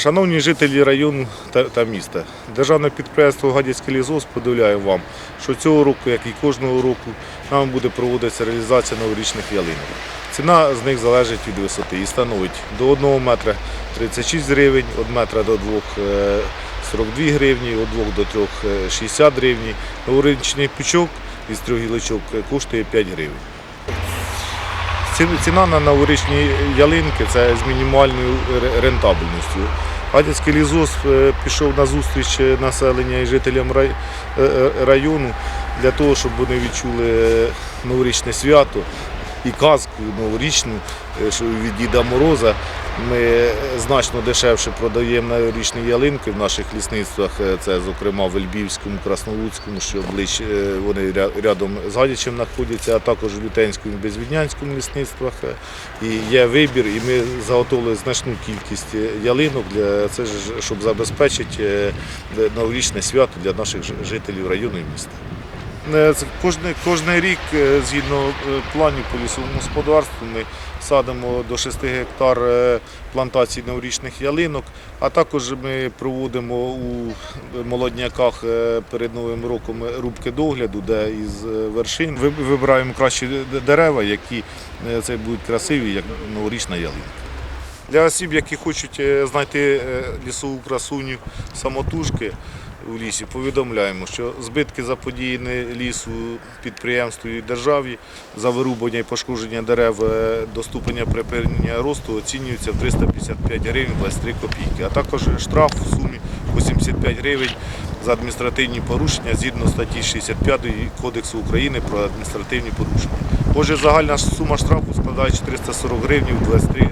Шановні жителі району та, та міста, державне підприємство Гадяцький лісгосп повідомляє вам, що цього року, як і кожного року, нам буде проводитися реалізація новорічних ялинок. Ціна з них залежить від висоти і становить до 1 метра 36 гривень, від метра до 2 е, 42 гривні, від 2 до 3 е, 60 гривень. Новорічний пучок із трьох гілочок е, коштує 5 гривень. Ціна на новорічні ялинки це з мінімальною рентабельністю. Гадяцький лісгосп е, пішов на зустріч е, населення і жителям е, району для того, щоб вони відчули новорічне свято і казку новорічну, е, від Діда Мороза. Ми значно дешевше продаємо новорічні ялинки в наших лісництвах. Е, Це, зокрема, в Ельбівському, Краснолуцькому, що ближче вони рядом з Гадячем знаходяться, а також в Лютенському і Безвіднянському лісництвах. Е, І є вибір, і ми заготовили значну кількість ялинок для це ж, щоб забезпечити новорічне свято для наших жителів району і міста. Е, Кожний, кожний рік, е, згідно е, планів по лісовому господарству, ми садимо до 6 гектар плантацій новорічних ялинок, а також ми проводимо у молодняках перед Новим роком рубки догляду, де із вершин вибираємо кращі дерева, які це будуть красиві, як новорічна ялинка. Для осіб, які хочуть е, знайти е, лісову красуню самотужки у лісі, повідомляємо, що збитки заподіяні лісу підприємству і державі за вирубання і пошкодження дерев е, до ступеня припинення росту оцінюються в 355 гривень 23 копійки, а також штраф в сумі 85 гривень за адміністративні порушення згідно статті 65 Кодексу України про адміністративні порушення. Отже, загальна сума штрафу складає 440 гривень 23